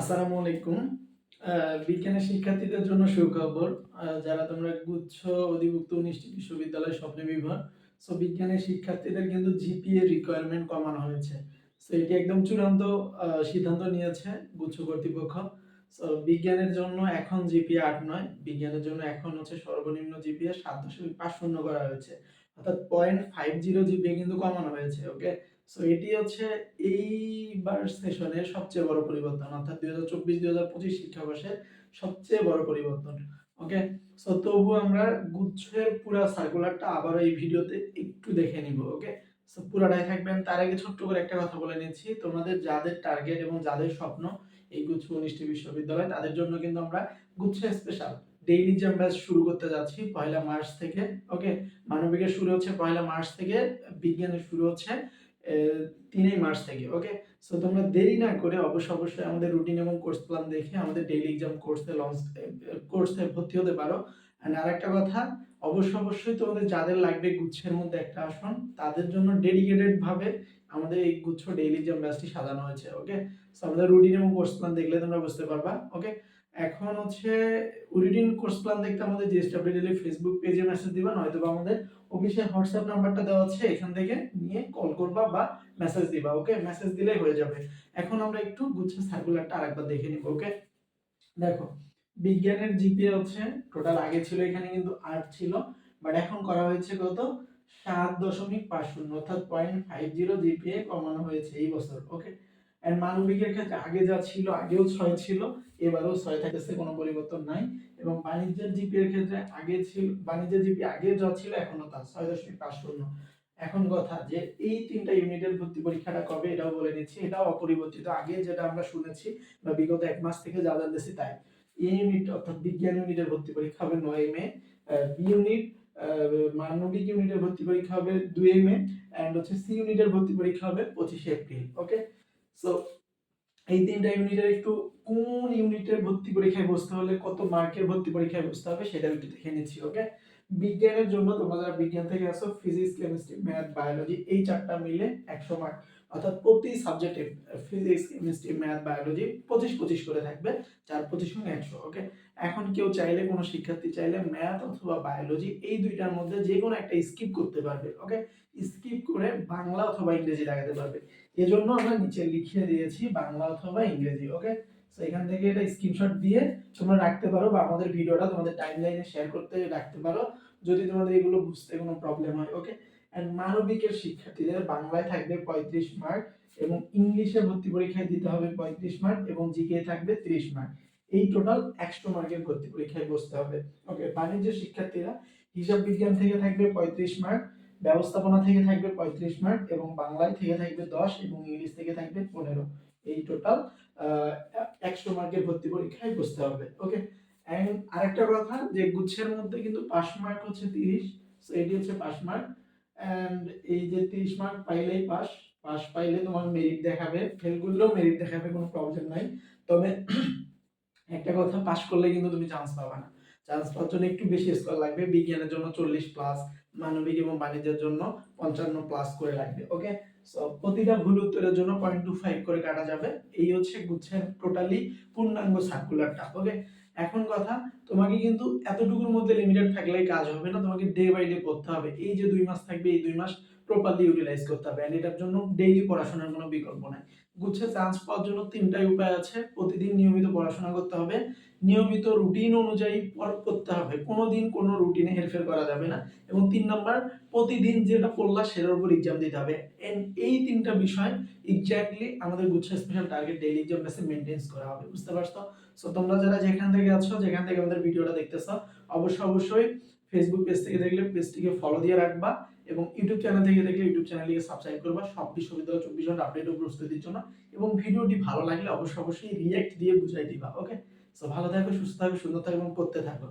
আসসালামু আলাইকুম। বিজ্ঞানের শিক্ষার্থীদের জন্য সুখবর যারা তোমরা গুচ্ছ অধিভুক্ত উনিশটি বিশ্ববিদ্যালয় স্বপ্ন বিভাগ সো বিজ্ঞানের শিক্ষার্থীদের কিন্তু জিপিএ রিকোয়ারমেন্ট কমানো হয়েছে। সো এটি একদম চূড়ান্ত সিদ্ধান্ত নিয়েছে গুচ্ছ কর্তৃপক্ষ। সো বিজ্ঞানের জন্য এখন জিপিএ আট নয়, বিজ্ঞানের জন্য এখন হচ্ছে সর্বনিম্ন জিপিএ সাত দশমিক পাঁচ শূন্য করা হয়েছে। অর্থাৎ পয়েন্ট ফাইভ জিরো জিপিএ কিন্তু কমানো হয়েছে ওকে সো এটি হচ্ছে এইবার সেশনের সবচেয়ে বড় পরিবর্তন, অর্থাৎ দুই হাজার চব্বিশ, দুই হাজার পঁচিশ শিক্ষাবর্ষের সবচেয়ে বড় পরিবর্তন। ওকে সো তবু আমরা গুচ্ছের পুরো সার্কুলারটা আবারও এই ভিডিওতে একটু দেখে নিব ওকে সো পুরাটাই থাকবেন। তার আগে ছোট্ট করে একটা কথা বলে নিচ্ছি। তোমাদের যাদের টার্গেট এবং যাদের স্বপ্ন এই গুচ্ছ উনিশটি বিশ্ববিদ্যালয়, তাদের জন্য কিন্তু আমরা গুচ্ছ স্পেশাল ডেইলি যে আমরা শুরু করতে যাচ্ছি, পয়লা মার্চ থেকে ওকে মানবিকের শুরু হচ্ছে পয়লা মার্চ থেকে, বিজ্ঞানের শুরু হচ্ছে তিনই মার্চ থেকে ওকে সো তোমরা দেরি না করে অবশ্যই অবশ্যই আমাদের রুটিন এবং কোর্স প্ল্যান দেখে আমাদের ডেইলি এক্সাম কোর্সে লঞ্চ কোর্সে ভর্তি হতে পারো। অ্যান্ড আরেকটা কথা অবশ্যই অবশ্যই তোমাদের যাদের লাগবে গুচ্ছের মধ্যে একটা আসন, তাদের জন্য ডেডিকেটেড ভাবে আমাদের এই গুচ্ছ ডেইলি এক্সাম ব্যাচটি সাজানো হয়েছে ওকে সো আমাদের রুটিন এবং কোর্স প্ল্যান দেখলে তোমরা বুঝতে পারবা ওকে এখন হচ্ছে রুটিন কোর্স প্ল্যান দেখতে আমাদের জিএসডব্লিউ ফেসবুক পেজে মেসেজ দিবা নয়তো বা আমাদের অফিসিয়াল হোয়াটসঅ্যাপ নাম্বারটা দেওয়া আছে, এখান থেকে নিয়ে কল করবা বা মেসেজ দিবা ওকে মেসেজ দিলেই হয়ে যাবে। এখন আমরা একটু গুচ্ছের সার্কুলারটা আরেকবার দেখে নিব ওকে দেখো, বিজ্ঞানের জিপিএ হচ্ছে টোটাল আগে ছিল, এখানে কিন্তু আট ছিল বাট এখন করা হয়েছে কত? সাত দশমিক পাঁচ শূন্য, অর্থাৎ পয়েন্ট ফাইভ জিরো জিপিএ কমানো হয়েছে এই বছর ওকে এন্ড মানবিকের ক্ষেত্রে আগে যা ছিল, আগেও ছয় ছিল এবারেও ছয় থাকতেছে কোনো পরিবর্তন নাই এবং বাণিজ্যের জিপি এর ক্ষেত্রে আগে ছিল, বাণিজ্যের জিপি আগে যা ছিল এখনও তা, ছয় দশমিক পাঁচ শূন্য। এখন কথা যে এই তিনটা ইউনিটের ভর্তি পরীক্ষাটা কবে এটাও বলে নিচ্ছি এটাও অপরিবর্তিত। আগে যেটা আমরা শুনেছি বা বিগত এক মাস থেকে যা জানতেছি তাই। এই ইউনিট অর্থাৎ বিজ্ঞান ইউনিটের ভর্তি পরীক্ষা হবে নয় মে বি ইউনিট মানবিক ইউনিটের ভর্তি পরীক্ষা হবে দুই মে অ্যান্ড হচ্ছে সি ইউনিটের ভর্তি পরীক্ষা হবে পঁচিশে এপ্রিল ওকে সো এই তিনটা ইউনিটের একটু কোন ইউনিটের ভর্তি পরীক্ষায় বসতে হলে, কত মার্কের ভর্তি পরীক্ষায় বসতে হবে সেটা একটু দেখে নিচ্ছি ওকে বিজ্ঞানের জন্য তোমরা যারা বিজ্ঞান থেকে আসো ফিজিক্স কেমিস্ট্রি ম্যাথ বায়োলজি এই চারটা মিলে একশো মার্ক অর্থাৎ প্রতি সাবজেক্টে ফিজিক্স কেমিস্ট্রি ম্যাথ বায়োলজি পঁচিশ পঁচিশ করে থাকবে চার পঁচিশ মানে একশো ওকে এখন কেউ চাইলে, কোনো শিক্ষার্থী চাইলে ম্যাথ অথবা বায়োলজি এই দুইটার মধ্যে যে কোনো একটা স্কিপ করতে পারবে ওকে স্কিপ করে বাংলা অথবা ইংরেজি লাগাতে পারবে। এজন্য আমরা নিচে লিখিয়ে দিয়েছি বাংলা অথবা ইংরেজি ওকে তো এখান থেকে এটা স্ক্রিনশট দিয়ে তোমরা রাখতে পারো বা আমাদের ভিডিওটা তোমাদের টাইমলাইনে শেয়ার করতে রাখতে পারো যদি তোমাদের এগুলো বুঝতে কোনো প্রবলেম হয় ওকে এন্ড মানবিকের শিক্ষার্থীদের বাংলায় থাকবে পঁয়ত্রিশ মার্ক এবং ইংলিশে ভর্তি পরীক্ষায় দিতে হবে পঁয়ত্রিশ মার্ক এবং জিকে থাকবে তিরিশ মার্ক এই টোটাল একশো মার্কের ভর্তি পরীক্ষায় বসতে হবে ওকে বাণিজ্যের শিক্ষার্থীরা হিসাব বিজ্ঞান থেকে থাকবে পঁয়ত্রিশ মার্ক ব্যবস্থাপনা থেকে থাকবে পঁয়ত্রিশ মার্ক এবং বাংলায় থেকে থাকবে দশ এবং ইংলিশ থেকে থাকবে পনেরো। এই টোটাল একশো মার্কের ভর্তি পরীক্ষায় বসতে হবে ওকে অ্যান্ড আরেকটা কথা, যে গুচ্ছের মধ্যে কিন্তু পাস মার্ক হচ্ছে তিরিশ সো এটি হচ্ছে পাস মার্ক। অ্যান্ড এই যে তিরিশ মার্ক পাইলেই পাস পাস পাইলে তোমার মেরিট দেখাবে ফেল করলেও মেরিট দেখাবে, কোনো প্রবলেম নাই। তবে একটা কথা, পাস করলে কিন্তু তুমি চান্স পাবা না। চান্স পাওয়ার জন্য একটু বেশি স্কোর লাগবে। বিজ্ঞানের জন্য চল্লিশ প্লাস মানবিক এবং বাণিজ্যের জন্য পঞ্চান্ন প্লাস করে লাগবে ওকে সো প্রতিটা ভুল উত্তরের জন্য পয়েন্ট টু ফাইভ করে কাটা যাবে। এই হচ্ছে গুচ্ছের টোটালি পূর্ণাঙ্গ সার্কুলারটা ওকে এখন কথা, তোমাকে কিন্তু এতটুকুর মধ্যে লিমিটেড থাকলেই কাজ হবে না, তোমাকে ডে বাই ডে পড়তে হবে। এই যে দুই মাস থাকবে, এই দুই মাস প্রপারলি ইউটিলাইজ করতে হবে অ্যান্ড এটার জন্য ডেইলি পড়াশোনার কোনো বিকল্প নাই। গুচ্ছে চান্স পাওয়ার জন্য তিনটাই উপায় আছে, প্রতিদিন নিয়মিত পড়াশোনা করতে হবে। নিয়মিত রুটিন অনুযায়ী করতে হবে কোনো দিন কোনো রুটিনে হেরফের করা যাবে না। এবং তিন নাম্বার, প্রতিদিন যেটা পড়লা সেটার উপর এক্সাম দিতে হবে। এন্ড এই তিনটা বিষয় এক্স্যাক্টলি আমাদের গুচ্ছ স্পেশাল টার্গেট ডেইলি এক্সাম বেসে মেনটেন্স করা হবে, বুঝতে পারছ? সো তোমরা যারা যেখান থেকে আছো, যেখান থেকে আমাদের ভিডিওটা দেখতেছো, অবশ্যই অবশ্যই ফেসবুক পেজ থেকে দেখলে পেজটিকে ফলো দিয়ে রাখবা। এবং ইউটিউব চ্যানেল থেকে দেখলে ইউটিউব চ্যানেলটিকে সাবস্ক্রাইব করবা। সব বিশ্ববিদ্যালয় চব্বিশ ঘণ্টা আপডেট ও প্রস্তুতির জন্য। এবং ভিডিওটি ভালো লাগলে অবশ্যই অবশ্যই রিয়েক্ট দিয়ে বুঝাই দিবা ওকে সো ভালো থাকো, সুস্থ থাকো, সুন্দর থাকো এবং করতে থাকো।